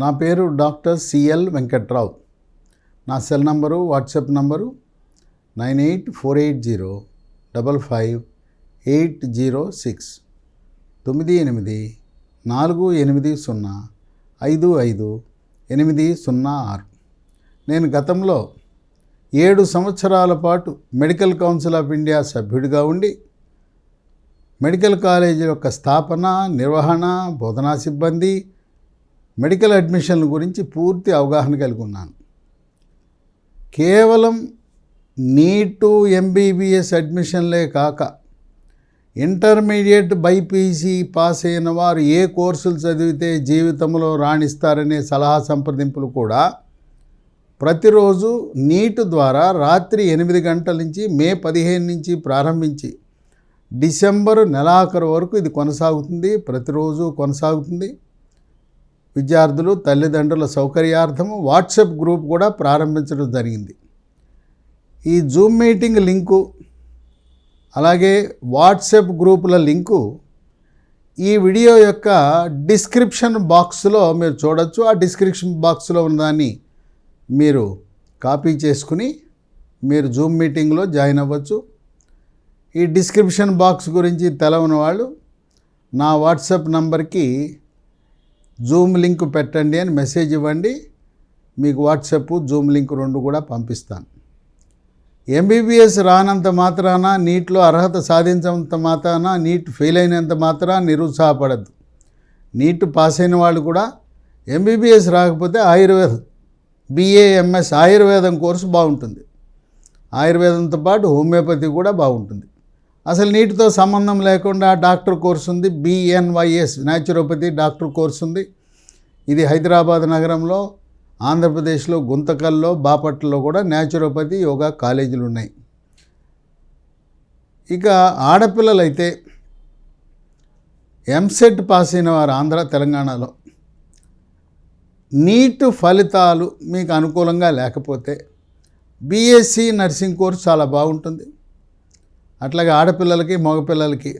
నా పేరు doctor CL Venkatrao. నా cell number WhatsApp number nine eight four eight zero double five eight zero six. తొమ్మిది ఎనిమిది నాలుగు ఎనిమిది సున్నా ఐదు ఐదు ఎనిమిది సున్నా ఆరు. నేను గతంలో ఏడు సంవత్సరాల పాటు మెడికల్ కౌన్సిల్ ఆఫ్ ఇండియా సభ్యుడిగా ఉండి మెడికల్ కాలేజీ యొక్క స్థాపన నిర్వహణ బోధనా సిబ్బంది మెడికల్ అడ్మిషన్ల గురించి పూర్తి అవగాహన కలిగి ఉన్నాను. కేవలం నీటు ఎంబీబీఎస్ అడ్మిషన్లే కాక ఇంటర్మీడియట్ బైపీసీ పాస్ అయిన వారు ఏ కోర్సులు చదివితే జీవితంలో రాణిస్తారనే సలహా సంప్రదింపులు కూడా ప్రతిరోజు నీటు ద్వారా రాత్రి ఎనిమిది గంటల నుంచి మే పదిహేను నుంచి ప్రారంభించి డిసెంబరు నెలాఖరు వరకు ఇది కొనసాగుతుంది. ప్రతిరోజు కొనసాగుతుంది. విద్యార్థులు తల్లిదండ్రుల సౌకర్యార్థము వాట్సాప్ గ్రూప్ కూడా ప్రారంభించడం జరిగింది. ఈ జూమ్ మీటింగ్ లింకు అలాగే వాట్సాప్ గ్రూపుల లింకు ఈ వీడియో యొక్క డిస్క్రిప్షన్ బాక్స్లో మీరు చూడొచ్చు. ఆ డిస్క్రిప్షన్ బాక్స్లో ఉన్నదాన్ని మీరు కాపీ చేసుకుని మీరు జూమ్ మీటింగ్లో జాయిన్ అవ్వచ్చు. ఈ డిస్క్రిప్షన్ బాక్స్ గురించి తెలవని వాళ్ళు నా వాట్సాప్ నంబర్కి జూమ్ లింక్ పెట్టండి అని మెసేజ్ ఇవ్వండి. మీకు వాట్సాప్ జూమ్ లింక్ రెండు కూడా పంపిస్తాను. ఎంబీబీఎస్ రానంత మాత్రాన నీట్లో అర్హత సాధించినంత మాత్రాన నీట్ ఫెయిల్ అయినంత మాత్రాన నిరుత్సాహపడద్దు. నీట్ పాస్ అయిన వాళ్ళు కూడా ఎంబీబీఎస్ రాకపోతే ఆయుర్వేదం బిఏఎంఎస్ ఆయుర్వేదం కోర్సు బాగుంటుంది. ఆయుర్వేదంతో పాటు హోమియోపతి కూడా బాగుంటుంది. అసలు నీటితో సంబంధం లేకుండా డాక్టర్ కోర్స్ ఉంది బిఎన్వైఎస్ న్యాచురోపతి డాక్టర్ కోర్స్ ఉంది. ఇది హైదరాబాద్ నగరంలో ఆంధ్రప్రదేశ్లో గుంతకల్లో బాపట్లలో కూడా న్యాచురోపతి యోగా కాలేజీలు ఉన్నాయి. ఇక ఆడపిల్లలైతే ఎంసెట్ పాస్ అయిన వారు ఆంధ్ర తెలంగాణలో. నీట్ ఫలితాలు మీకు అనుకూలంగా లేకపోతే బీఎస్సీ నర్సింగ్ కోర్స్ చాలా బాగుంటుంది. అట్లాగే ఆడపిల్లలకి మగపిల్లలకి.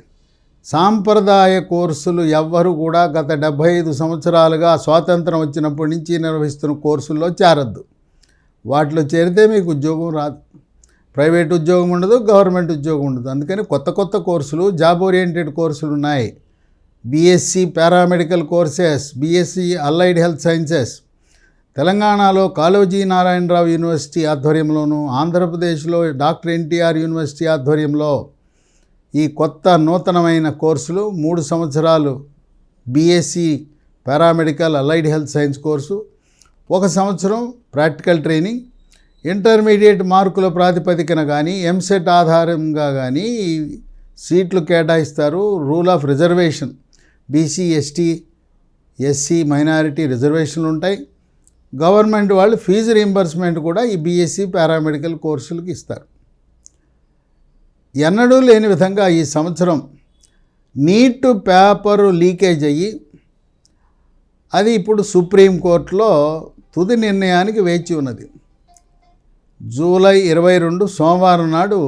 సాంప్రదాయ కోర్సులు ఎవ్వరు కూడా గత డెబ్భై ఐదు సంవత్సరాలుగా స్వాతంత్రం వచ్చినప్పటి నుంచి నిర్వహిస్తున్న కోర్సుల్లో చేరద్దు. వాటిలో చేరితే మీకు ఉద్యోగం రాదు. ప్రైవేట్ ఉద్యోగం ఉండదు గవర్నమెంట్ ఉద్యోగం ఉండదు. అందుకని కొత్త కొత్త కోర్సులు జాబ్ ఓరియంటెడ్ కోర్సులు ఉన్నాయి. BSc paramedical courses BSc allied health sciences తెలంగాణలో కాళోజీ నారాయణరావు యూనివర్సిటీ ఆధ్వర్యంలోను ఆంధ్రప్రదేశ్లో డాక్టర్ ఎన్టీఆర్ యూనివర్సిటీ ఆధ్వర్యంలో ఈ కొత్త నూతనమైన కోర్సులు మూడు సంవత్సరాలు BSc paramedical allied health science course ఒక సంవత్సరం ప్రాక్టికల్ ట్రైనింగ్ ఇంటర్మీడియట్ మార్కుల ప్రాతిపదికన కానీ ఎంసెట్ ఆధారంగా కానీ సీట్లు కేటాయిస్తారు rule of reservation. BC ST SC minority రిజర్వేషన్లు ఉంటాయి. గవర్నమెంట్ వాళ్ళు ఫీజు రీంబర్స్మెంట్ కూడా ఈ బీఎస్సీ పారామెడికల్ కోర్సులకు ఇస్తారు. ఎన్నడూ లేని విధంగా ఈ సంవత్సరం నీట్ పేపరు లీకేజ్ అయ్యి అది ఇప్పుడు సుప్రీంకోర్టులో తుది నిర్ణయానికి వేచి ఉన్నది. జూలై ఇరవై రెండు సోమవారం నాడు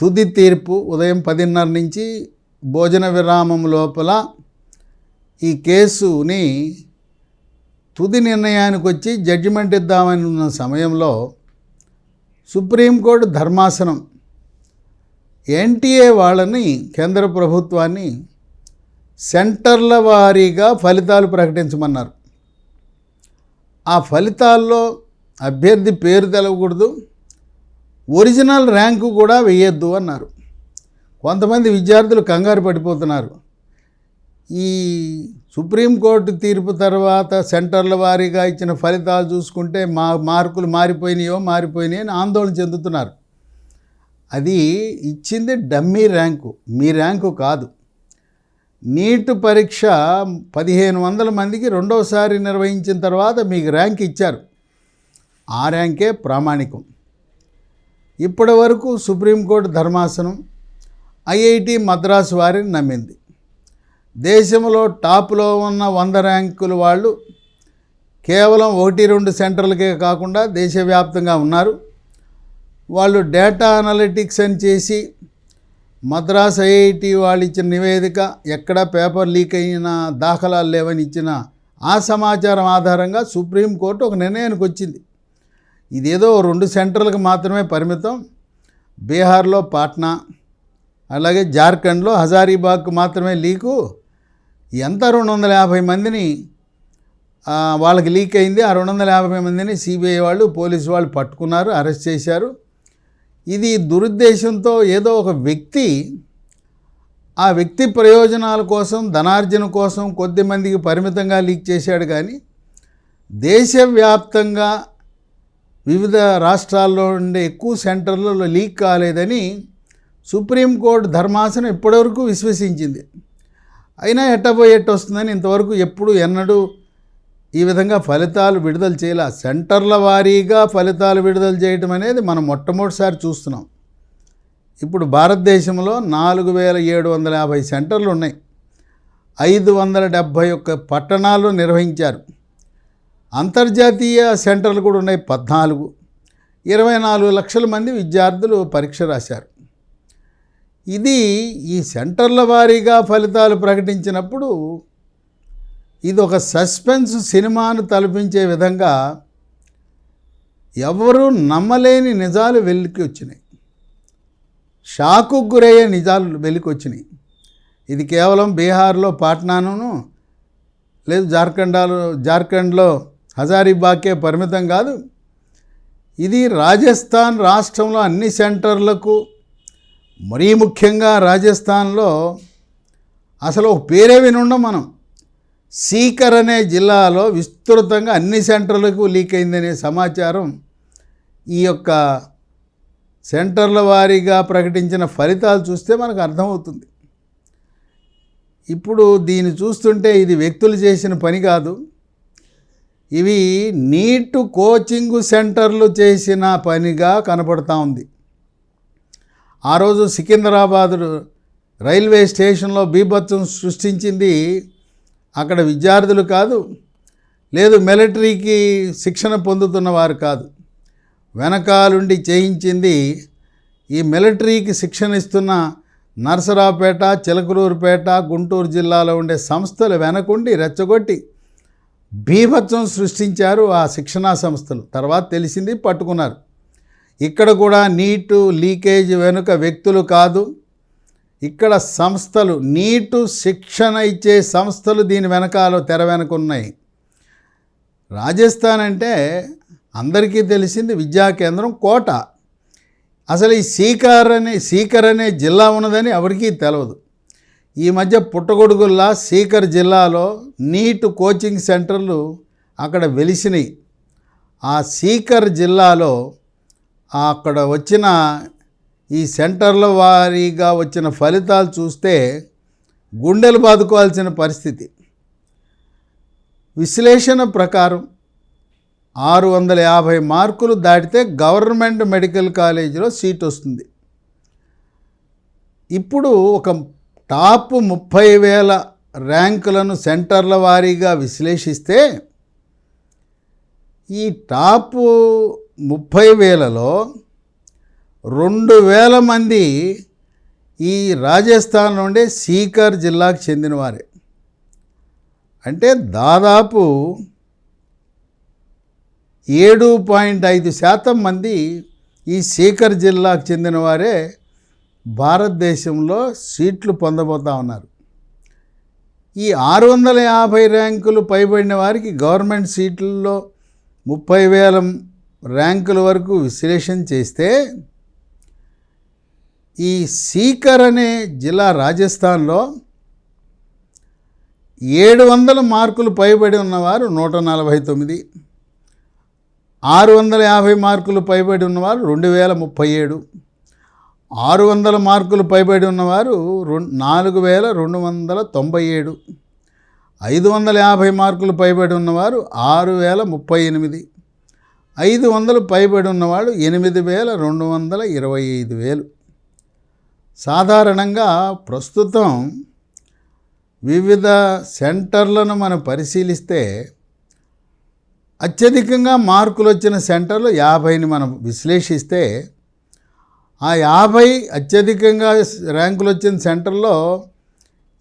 తుది తీర్పు ఉదయం పదిన్నర నుంచి భోజన విరామం లోపల ఈ కేసుని తుది నిర్ణయానికి వచ్చి జడ్జిమెంట్ ఇద్దామని ఉన్న సమయంలో సుప్రీంకోర్టు ధర్మాసనం ఎన్టీఏ వాళ్ళని కేంద్ర ప్రభుత్వాన్ని సెంటర్ల వారీగా ఫలితాలు ప్రకటించమన్నారు. ఆ ఫలితాల్లో అభ్యర్థి పేరు తెలవకూడదు ఒరిజినల్ ర్యాంకు కూడా వేయొద్దు అన్నారు. కొంతమంది విద్యార్థులు కంగారు పడిపోతున్నారు. ఈ సుప్రీంకోర్టు తీర్పు తర్వాత సెంటర్ల వారీగా ఇచ్చిన ఫలితాలు చూసుకుంటే మా మార్కులు మారిపోయినాయో మారిపోయినాయో అని ఆందోళన చెందుతున్నారు. అది ఇచ్చింది డమ్మీ ర్యాంకు మీ ర్యాంకు కాదు. నీట్ పరీక్ష పదిహేను వందల మందికి రెండవసారి నిర్వహించిన తర్వాత మీకు ర్యాంక్ ఇచ్చారు. ఆ ర్యాంకే ప్రామాణికం. ఇప్పటి వరకు సుప్రీంకోర్టు ధర్మాసనం ఐఐటి మద్రాసు వారిని నమ్మింది. దేశంలో టాప్లో ఉన్న వంద ర్యాంకులు వాళ్ళు కేవలం ఒకటి రెండు సెంటర్లకే కాకుండా దేశవ్యాప్తంగా ఉన్నారు. వాళ్ళు డేటా అనలిటిక్స్ అని చేసి మద్రాస్ ఐఐటి వాళ్ళు ఇచ్చిన నివేదిక ఎక్కడ పేపర్ లీక్ అయిన దాఖలాలు లేవని ఇచ్చిన ఆ సమాచారం ఆధారంగా సుప్రీంకోర్టు ఒక నిర్ణయానికి వచ్చింది. ఇదేదో రెండు సెంటర్లకు మాత్రమే పరిమితం. బీహార్లో పాట్నా అలాగే జార్ఖండ్లో హజారీబాగ్కు మాత్రమే లీకు. ఎంత రెండు వందల యాభై మందిని వాళ్ళకి లీక్ అయింది. ఆ రెండు వందల యాభై మందిని సిబిఐ వాళ్ళు పోలీసు వాళ్ళు పట్టుకున్నారు అరెస్ట్ చేశారు. ఇది దురుద్దేశంతో ఏదో ఒక వ్యక్తి ఆ వ్యక్తి ప్రయోజనాల కోసం ధనార్జన కోసం కొద్ది మందికి పరిమితంగా లీక్ చేశాడు కానీ దేశవ్యాప్తంగా వివిధ రాష్ట్రాల్లో ఉండే ఎక్కువ సెంటర్లలో లీక్ కాలేదని సుప్రీంకోర్టు ధర్మాసనం ఇప్పటివరకు విశ్వసించింది. అయినా ఎట్టపోయి ఎట్ట వస్తుందని ఇంతవరకు ఎప్పుడు ఎన్నడూ ఈ విధంగా ఫలితాలు విడుదల చేయాల. సెంటర్ల వారీగా ఫలితాలు విడుదల చేయటం అనేది మనం మొట్టమొదటిసారి చూస్తున్నాం. ఇప్పుడు భారతదేశంలో నాలుగు వేల ఏడు వందల యాభై సెంటర్లు ఉన్నాయి. ఐదు వందల డెబ్భై ఒక్క పట్టణాలు నిర్వహించారు. అంతర్జాతీయ సెంటర్లు కూడా ఉన్నాయి పద్నాలుగు. ఇరవై నాలుగు లక్షల మంది విద్యార్థులు పరీక్ష రాశారు. ఇది ఈ సెంటర్ల వారీగా ఫలితాలు ప్రకటించినప్పుడు ఇది ఒక సస్పెన్స్ సినిమాను తలపించే విధంగా ఎవరూ నమ్మలేని నిజాలు వెలికి వచ్చినాయి. షాకు గురయ్యే నిజాలు వెలికి వచ్చినాయి. ఇది కేవలం బీహార్లో పాట్నాను లేదు జార్ఖండాలో జార్ఖండ్లో హజారీబాగ్కే పరిమితం కాదు. ఇది రాజస్థాన్ రాష్ట్రంలో అన్ని సెంటర్లకు మరీ ముఖ్యంగా రాజస్థాన్లో అసలు ఒక పేరే వినుండం మనం. సీకర్ అనే జిల్లాలో విస్తృతంగా అన్ని సెంటర్లకు లీక్ అయిందనే సమాచారం ఈ యొక్క సెంటర్ల వారీగా ప్రకటించిన ఫలితాలు చూస్తే మనకు అర్థమవుతుంది. ఇప్పుడు దీన్ని చూస్తుంటే ఇది వ్యక్తులు చేసిన పని కాదు. ఇవి నీటు కోచింగ్ సెంటర్లు చేసిన పనిగా కనపడతా ఉంది. ఆ రోజు సికింద్రాబాద్ రైల్వే స్టేషన్లో బీభత్సం సృష్టించింది అక్కడ విద్యార్థులు కాదు లేదు మిలిటరీకి శిక్షణ పొందుతున్న వారు కాదు. వెనకాలుండి చేయించింది ఈ మిలిటరీకి శిక్షణ ఇస్తున్న నర్సరావుపేట చిలకలూరుపేట గుంటూరు జిల్లాలో ఉండే సంస్థలు వెనకుండి రెచ్చగొట్టి బీభత్సం సృష్టించారు ఆ శిక్షణా సంస్థలు. తర్వాత తెలిసింది పట్టుకున్నారు. ఇక్కడ కూడా నీటు లీకేజ్ వెనుక వ్యక్తులు కాదు. ఇక్కడ సంస్థలు నీటు శిక్షణ ఇచ్చే సంస్థలు దీని వెనకాల తెర వెనక ఉన్నాయి. రాజస్థాన్ అంటే అందరికీ తెలిసింది విద్యా కేంద్రం కోట. అసలు ఈ సీకర్ అనే సీకర్ అనే జిల్లా ఉన్నదని ఎవరికీ తెలియదు ఈ మధ్య పుట్టగొడుగుల్లా సీకర్ జిల్లాలో నీట్ కోచింగ్ సెంటర్లు అక్కడ వెలిసినాయి. ఆ సీకర్ జిల్లాలో అక్కడ వచ్చిన ఈ సెంటర్ల వారీగా వచ్చిన ఫలితాలు చూస్తే గుండెలు బాదుకోవాల్సిన పరిస్థితి. విశ్లేషణ ప్రకారం ఆరు వందల యాభై మార్కులు దాటితే గవర్నమెంట్ మెడికల్ కాలేజీలో సీట్ వస్తుంది. ఇప్పుడు ఒక టాప్ ముప్పై వేల ర్యాంకులను సెంటర్ల వారీగా విశ్లేషిస్తే ఈ టాప్ ముప్పై వేలలో రెండు వేల మంది ఈ రాజస్థాన్ నుండి సీకర్ జిల్లాకు చెందినవారే. అంటే దాదాపు ఏడు పాయింట్ ఐదు శాతం మంది ఈ సీకర్ జిల్లాకు చెందినవారే భారతదేశంలో సీట్లు పొందబోతా ఉన్నారు. ఈ ఆరు వందల యాభై ర్యాంకులు పైబడిన వారికి గవర్నమెంట్ సీట్లలో ముప్పై వేల ర్యాంకుల వరకు విశ్లేషణ చేస్తే ఈ సీకర్ అనే జిల్లా రాజస్థాన్లో ఏడు వందల మార్కులు పైబడి ఉన్నవారు నూట నలభై తొమ్మిది ఆరు వందల యాభై మార్కులు పైబడి ఉన్నవారు రెండు వేల ముప్పై ఏడు ఆరు వందల మార్కులు పైబడి ఉన్నవారు నాలుగు వేల రెండు వందల తొంభై ఏడు ఐదు వందల యాభై మార్కులు పైబడి ఉన్నవారు ఆరు వేల ముప్పై ఎనిమిది. ఐదు వందలు పైబడి ఉన్నవాళ్ళు ఎనిమిది వేల రెండు వందల ఇరవై ఐదు వేలు. సాధారణంగా ప్రస్తుతం వివిధ సెంటర్లను మనం పరిశీలిస్తే అత్యధికంగా మార్కులు వచ్చిన సెంటర్లు యాభైని మనం విశ్లేషిస్తే ఆ యాభై అత్యధికంగా ర్యాంకులు వచ్చిన సెంటర్లో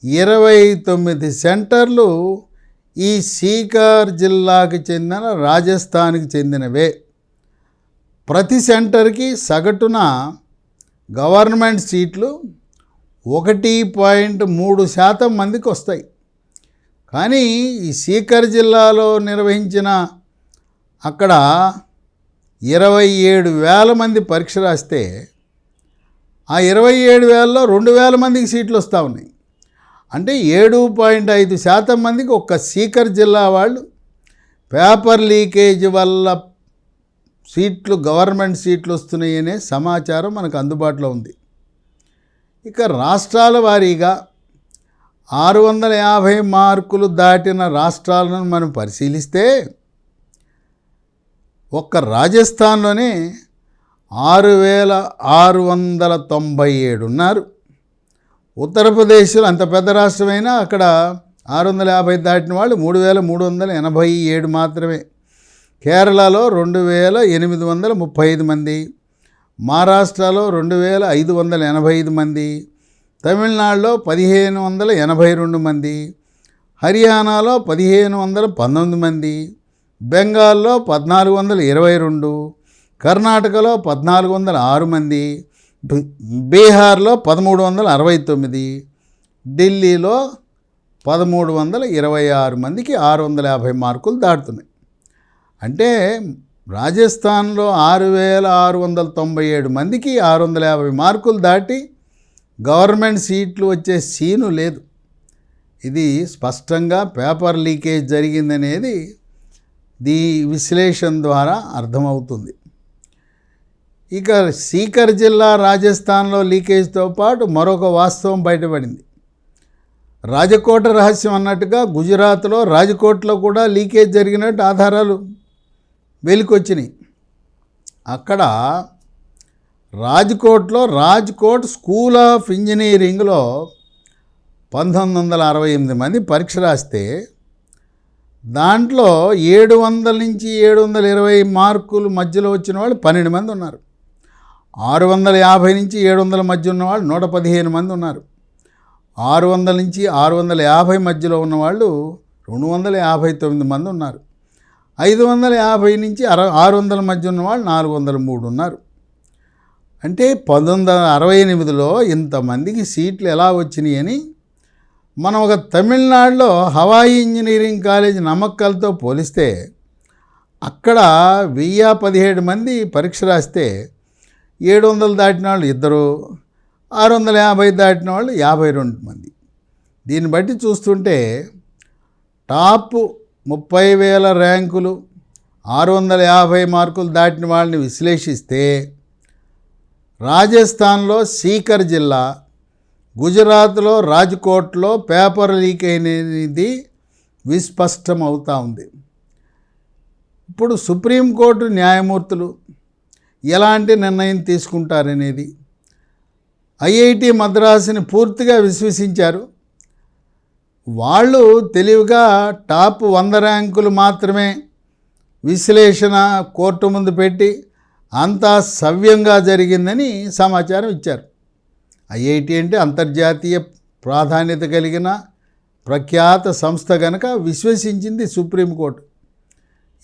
ఇరవై తొమ్మిది సెంటర్లు ఈ సీకర్ జిల్లాకి చెందిన రాజస్థాన్కి చెందినవే. ప్రతి సెంటర్కి సగటున గవర్నమెంట్ సీట్లు ఒకటి పాయింట్ మూడు శాతం మందికి వస్తాయి. కానీ ఈ సీకర్ జిల్లాలో నిర్వహించిన అక్కడ ఇరవై ఏడు వేల మంది పరీక్ష రాస్తే ఆ ఇరవై ఏడు వేలలో రెండు వేల మందికి సీట్లు వస్తూ ఉన్నాయి. అంటే ఏడు పాయింట్ ఐదు శాతం మందికి ఒక్క సీకర్ జిల్లా వాళ్ళు పేపర్ లీకేజ్ వల్ల సీట్లు గవర్నమెంట్ సీట్లు వస్తున్నాయనే సమాచారం మనకు అందుబాటులో ఉంది. ఇక రాష్ట్రాల వారీగా ఆరు వందల యాభై మార్కులు దాటిన రాష్ట్రాలను మనం పరిశీలిస్తే ఒక్క రాజస్థాన్లోనే ఆరు వేల ఆరు వందల తొంభై ఏడు ఉన్నారు ఉత్తరప్రదేశ్లో అంత పెద్ద రాష్ట్రమైనా అక్కడ ఆరు వందల యాభై దాటిన వాళ్ళు మూడు వేల మూడు వందల ఎనభై ఏడు మాత్రమే. కేరళలో రెండు వేల ఎనిమిది వందల ముప్పై ఐదు మంది. మహారాష్ట్రలో రెండు వేల ఐదు వందల ఎనభై ఐదు మంది. తమిళనాడులో పదిహేను వందల ఎనభై రెండు మంది. హర్యానాలో పదిహేను వందల పంతొమ్మిది మంది. బెంగాల్లో పద్నాలుగు వందల ఇరవై రెండు. కర్ణాటకలో పద్నాలుగు వందల ఆరు మంది. బీహార్లో పదమూడు వందల అరవై తొమ్మిది ఢిల్లీలో పదమూడు వందల ఇరవై ఆరు మందికి ఆరు వందల యాభై మార్కులు దాటుతున్నాయి. అంటే రాజస్థాన్లో ఆరు వేల ఆరు వందల తొంభై ఏడు మందికి ఆరు వందల యాభై మార్కులు దాటి గవర్నమెంట్ సీట్లు వచ్చే సీను లేదు. ఇది స్పష్టంగా పేపర్ లీకేజ్ జరిగిందనేది దీ విశ్లేషణ ద్వారా అర్థమవుతుంది. ఇక సీకర్ జిల్లా రాజస్థాన్లో లీకేజ్తో పాటు మరొక వాస్తవం బయటపడింది. రాజకోట రహస్యం అన్నట్టుగా గుజరాత్లో రాజకోట్లో కూడా లీకేజ్ జరిగినట్టు ఆధారాలు వెలికొచ్చినాయి. అక్కడ రాజ్కోట్లో రాజ్కోట్ స్కూల్ ఆఫ్ ఇంజనీరింగ్లో పంతొమ్మిది వందల అరవై ఎనిమిది మంది పరీక్ష రాస్తే దాంట్లో ఏడు వందల నుంచి ఏడు వందల ఇరవై మార్కులు మధ్యలో వచ్చిన వాళ్ళు పన్నెండు మంది ఉన్నారు. ఆరు వందల యాభై నుంచి ఏడు వందల మధ్య ఉన్నవాళ్ళు నూట పదిహేను మంది ఉన్నారు. ఆరు వందల నుంచి ఆరు వందల యాభై మధ్యలో ఉన్నవాళ్ళు రెండు వందల యాభై తొమ్మిది మంది ఉన్నారు. ఐదు వందల యాభై నుంచి అర ఆరు వందల మధ్య ఉన్నవాళ్ళు నాలుగు వందల మూడు ఉన్నారు. అంటే పంతొమ్మిది వందల అరవై ఎనిమిదిలో ఇంతమందికి సీట్లు ఎలా వచ్చినాయి అని మనం ఒక తమిళనాడులో హవాయి ఇంజనీరింగ్ కాలేజ్ నమ్మకాలతో పోలిస్తే అక్కడ వెయ్యి పదిహేడు మంది పరీక్ష రాస్తే ఏడు వందలు దాటిన వాళ్ళు ఇద్దరు ఆరు వందల యాభై దాటిన వాళ్ళు యాభై రెండు మంది. దీన్ని బట్టి చూస్తుంటే టాప్ ముప్పై వేల ర్యాంకులు ఆరు వందల యాభై మార్కులు దాటిన వాళ్ళని విశ్లేషిస్తే రాజస్థాన్లో సీకర్ జిల్లా గుజరాత్లో రాజ్కోట్లో పేపర్ లీక్ అయినది విస్పష్టమవుతూ ఉంది. ఇప్పుడు సుప్రీంకోర్టు న్యాయమూర్తులు ఎలాంటి నిర్ణయం తీసుకుంటారనేది. ఐఐటి మద్రాసుని పూర్తిగా విశ్వసించారు. వాళ్ళు తెలివిగా టాప్ వంద ర్యాంకులు మాత్రమే విశ్లేషణ కోర్టు ముందు పెట్టి అంతా సవ్యంగా జరిగిందని సమాచారం ఇచ్చారు. ఐఐటి అంటే అంతర్జాతీయ ప్రాధాన్యత కలిగిన ప్రఖ్యాత సంస్థ కనుక విశ్వసించింది సుప్రీంకోర్టు.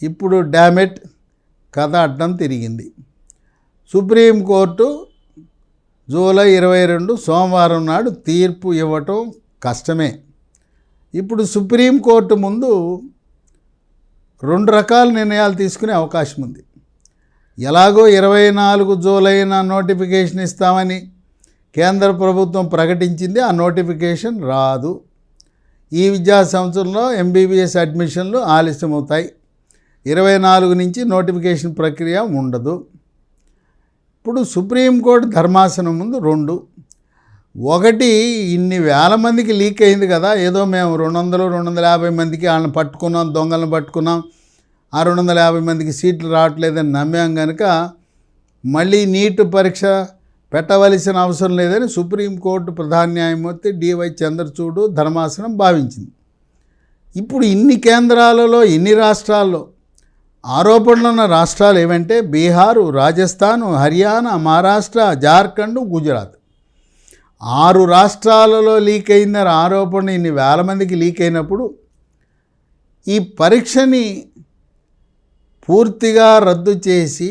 ఇప్పుడు డామెట్ కథ అడ్డం తిరిగింది. సుప్రీంకోర్టు జూలై ఇరవై రెండు సోమవారం నాడు తీర్పు ఇవ్వటం కష్టమే. ఇప్పుడు సుప్రీంకోర్టు ముందు రెండు రకాల నిర్ణయాలు తీసుకునే అవకాశం ఉంది. ఎలాగో ఇరవై నాలుగు జూలైన నోటిఫికేషన్ ఇస్తామని కేంద్ర ప్రభుత్వం ప్రకటించింది ఆ నోటిఫికేషన్ రాదు. ఈ విద్యా సంవత్సరంలో ఎంబీబీఎస్ అడ్మిషన్లు ఆలస్యమవుతాయి. ఇరవై నాలుగు నుంచి నోటిఫికేషన్ ప్రక్రియ ఉండదు. ఇప్పుడు సుప్రీంకోర్టు ధర్మాసనం ముందు రెండు. ఒకటి ఇన్ని వేల మందికి లీక్ అయింది కదా ఏదో మేము రెండు వందలు రెండు వందల యాభై మందికి వాళ్ళని పట్టుకున్నాం దొంగలను పట్టుకున్నాం ఆ రెండు వందల యాభై మందికి సీట్లు రావట్లేదని నమ్మాం కనుక మళ్ళీ నీట్ పరీక్ష పెట్టవలసిన అవసరం లేదని సుప్రీంకోర్టు ప్రధాన న్యాయమూర్తి డివై చంద్రచూడు ధర్మాసనం భావించింది. ఇప్పుడు ఇన్ని కేంద్రాలలో ఇన్ని రాష్ట్రాల్లో ఆరోపణలు ఉన్న రాష్ట్రాలు ఏవంటే బీహారు రాజస్థాను హర్యానా మహారాష్ట్ర జార్ఖండ్ గుజరాత్. ఆరు రాష్ట్రాలలో లీక్ అయిందని ఆరోపణ ఇన్ని వేల మందికి లీక్ అయినప్పుడు ఈ పరీక్షని పూర్తిగా రద్దు చేసి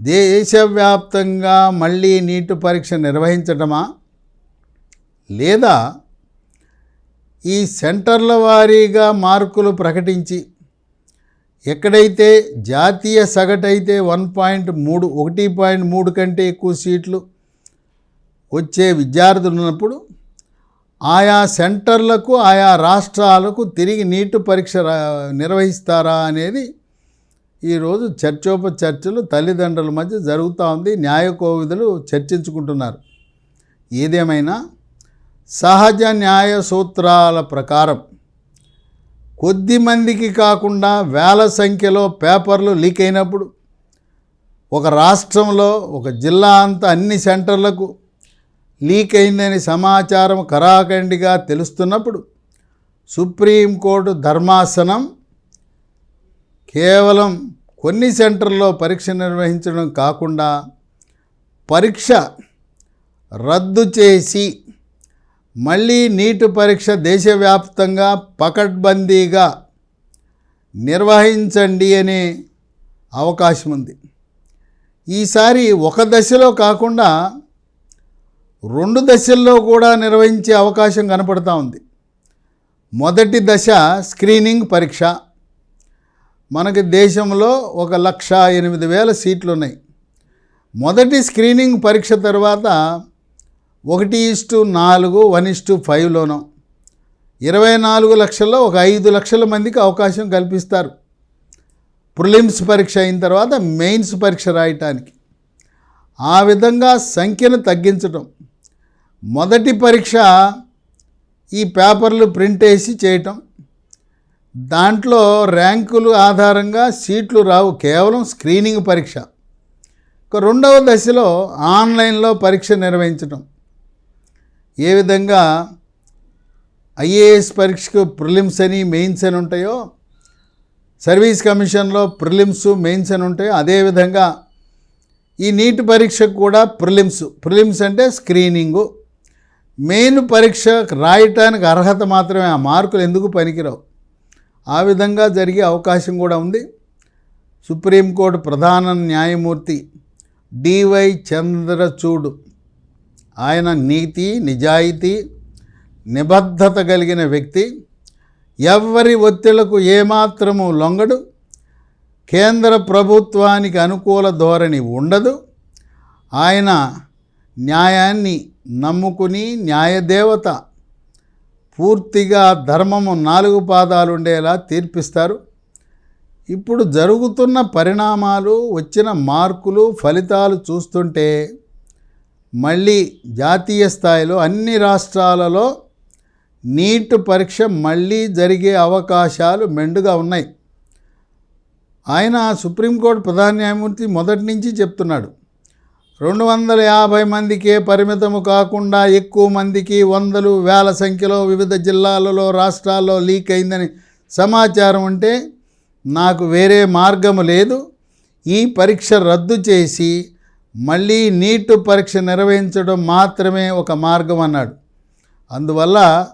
దేశవ్యాప్తంగా మళ్ళీ నీటు పరీక్ష నిర్వహించడమా లేదా ఈ సెంటర్ల వారీగా మార్కులు ప్రకటించి ఎక్కడైతే జాతీయ సగటైతే వన్ పాయింట్ మూడు ఒకటి పాయింట్ మూడు కంటే ఎక్కువ సీట్లు వచ్చే విద్యార్థులు ఉన్నప్పుడు ఆయా సెంటర్లకు ఆయా రాష్ట్రాలకు తిరిగి నీటు పరీక్ష నిర్వహిస్తారా అనేది ఈరోజు చర్చోప చర్చలు తల్లిదండ్రుల మధ్య జరుగుతూ ఉంది. న్యాయకోవిధులు చర్చించుకుంటున్నారు. ఏదేమైనా సహజ న్యాయ సూత్రాల ప్రకారం కొద్ది మందికి కాకుండా వేల సంఖ్యలో పేపర్లు లీక్ అయినప్పుడు ఒక రాష్ట్రంలో ఒక జిల్లా అంతా అన్ని సెంటర్లకు లీక్ అయిందని సమాచారం కరాఖండిగా తెలుస్తున్నప్పుడు సుప్రీంకోర్టు ధర్మాసనం కేవలం కొన్ని సెంటర్లో పరీక్ష నిర్వహించడం కాకుండా పరీక్ష రద్దు చేసి మళ్ళీ నీటు పరీక్ష దేశవ్యాప్తంగా పకడ్బందీగా నిర్వహించండి అనే అవకాశం ఉంది. ఈసారి ఒక దశలో కాకుండా రెండు దశల్లో కూడా నిర్వహించే అవకాశం కనపడతా ఉంది. మొదటి దశ స్క్రీనింగ్ పరీక్ష. మనకి దేశంలో ఒక లక్ష ఎనిమిది వేల సీట్లు ఉన్నాయి మొదటి స్క్రీనింగ్ పరీక్ష తర్వాత ఒకటి ఇస్టు నాలుగు వన్ ఇస్టు ఫైవ్లోనో ఇరవై నాలుగు లక్షల్లో ఒక ఐదు లక్షల మందికి అవకాశం కల్పిస్తారు. ప్రిలిమ్స్ పరీక్ష అయిన తర్వాత మెయిన్స్ పరీక్ష రాయటానికి. ఆ విధంగా సంఖ్యను తగ్గించటం. మొదటి పరీక్ష ఈ పేపర్లు ప్రింట్ వేసి చేయటం. దాంట్లో ర్యాంకులు ఆధారంగా సీట్లు రావు కేవలం స్క్రీనింగ్ పరీక్ష. ఒక రెండవ దశలో ఆన్లైన్లో పరీక్ష నిర్వహించటం. ఏ విధంగా ఐఏఎస్ పరీక్షకు ప్రిలిమ్స్ అని మెయిన్స్ అని ఉంటాయో సర్వీస్ కమిషన్లో ప్రిలిమ్స్ మెయిన్స్ అని ఉంటాయో అదేవిధంగా ఈ నీట్ పరీక్షకు కూడా ప్రిలిమ్స్. ప్రిలిమ్స్ అంటే స్క్రీనింగు. మెయిన్ పరీక్ష రాయటానికి అర్హత మాత్రమే ఆ మార్కులు ఎందుకు పనికిరావు? ఆ విధంగా జరిగే అవకాశం కూడా ఉంది. సుప్రీంకోర్టు ప్రధాన న్యాయమూర్తి డివై చంద్రచూడ్ ఆయన నీతి నిజాయితీ నిబద్ధత కలిగిన వ్యక్తి. ఎవరి ఒత్తిళ్ళకు ఏమాత్రము లొంగడు. కేంద్ర ప్రభుత్వానికి అనుకూల ధోరణి ఉండదు. ఆయన న్యాయాన్ని నమ్ముకుని న్యాయదేవత పూర్తిగా ధర్మము నాలుగు పాదాలు ఉండేలా తీర్పిస్తారు. ఇప్పుడు జరుగుతున్న పరిణామాలు వచ్చిన మార్కులు ఫలితాలు చూస్తుంటే మళ్ళీ జాతీయ స్థాయిలో అన్ని రాష్ట్రాలలో నీట్ పరీక్ష మళ్ళీ జరిగే అవకాశాలు మెండుగా ఉన్నాయి. ఆయన సుప్రీంకోర్టు ప్రధాన న్యాయమూర్తి మొదటి నుంచి చెప్తున్నాడు. రెండు వందల యాభై మందికే పరిమితము కాకుండా ఎక్కువ మందికి వందలు వేల సంఖ్యలో వివిధ జిల్లాలలో రాష్ట్రాల్లో లీక్ అయిందని సమాచారం ఉంటే నాకు వేరే మార్గము లేదు. ఈ పరీక్ష రద్దు చేసి మళ్ళీ నీటు పరీక్ష నిర్వహించడం మాత్రమే ఒక మార్గం అన్నాడు. అందువల్ల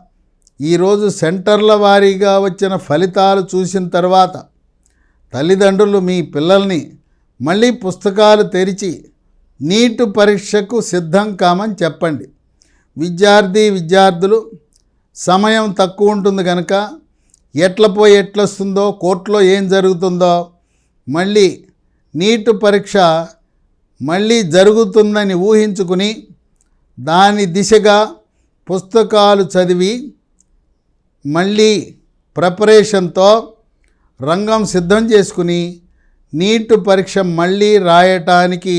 ఈరోజు సెంటర్ల వారీగా వచ్చిన ఫలితాలు చూసిన తర్వాత తల్లిదండ్రులు మీ పిల్లల్ని మళ్ళీ పుస్తకాలు తెరిచి నీటు పరీక్షకు సిద్ధం కామని చెప్పండి. విద్యార్థి విద్యార్థులు సమయం తక్కువ ఉంటుంది కనుక ఎట్ల పోయి ఎట్లొస్తుందో కోర్టులో ఏం జరుగుతుందో మళ్ళీ నీటు పరీక్ష మళ్ళీ జరుగుతుందని ఊహించుకుని దాని దిశగా పుస్తకాలు చదివి మళ్ళీ ప్రిపరేషన్తో రంగం సిద్ధం చేసుకుని నీటు పరీక్ష మళ్ళీ రాయటానికి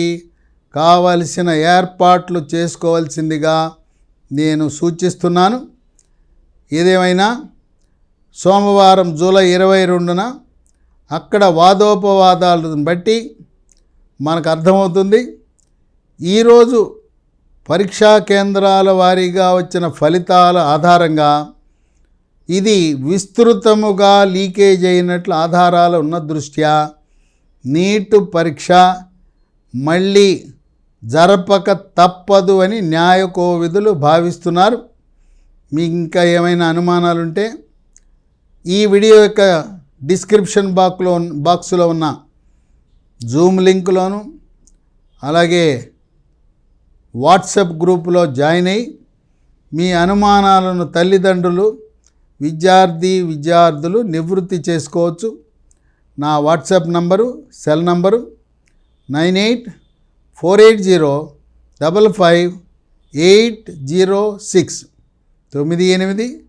కావలసిన ఏర్పాట్లు చేసుకోవాల్సిందిగా నేను సూచిస్తున్నాను. ఏదేమైనా సోమవారం జూలై ఇరవై రెండున అక్కడ వాదోపవాదాలను బట్టి మనకు అర్థమవుతుంది. ఈరోజు పరీక్షా కేంద్రాల వారీగా వచ్చిన ఫలితాల ఆధారంగా ఇది విస్తృతముగా లీకేజ్ అయినట్లు ఆధారాలు ఉన్న దృష్ట్యా నీటు పరీక్ష మళ్ళీ జరపక తప్పదు అని న్యాయ కోవిధులు భావిస్తున్నారు. మీకు ఇంకా ఏమైనా అనుమానాలుంటే ఈ వీడియో యొక్క డిస్క్రిప్షన్ బాక్లో బాక్స్లో ఉన్న జూమ్ లింక్లోను అలాగే వాట్సాప్ గ్రూపులో జాయిన్ అయ్యి మీ అనుమానాలను తల్లిదండ్రులు విద్యార్థి విద్యార్థులు నివృత్తి చేసుకోవచ్చు. నా WhatsApp number cell number nine eight four eight zero double five eight zero six తొమ్మిది ఎనిమిది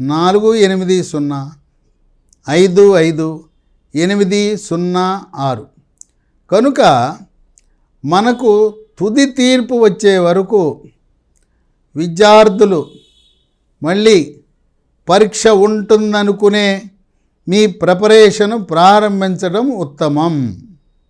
నాలుగు ఎనిమిది సున్నా ఐదు ఐదు ఎనిమిది సున్నా ఆరు కనుక మనకు తుది తీర్పు వచ్చే వరకు విద్యార్థులు మళ్ళీ పరీక్ష ఉంటుందనుకునే మీ ప్రిపరేషన్ ప్రారంభించడం ఉత్తమం.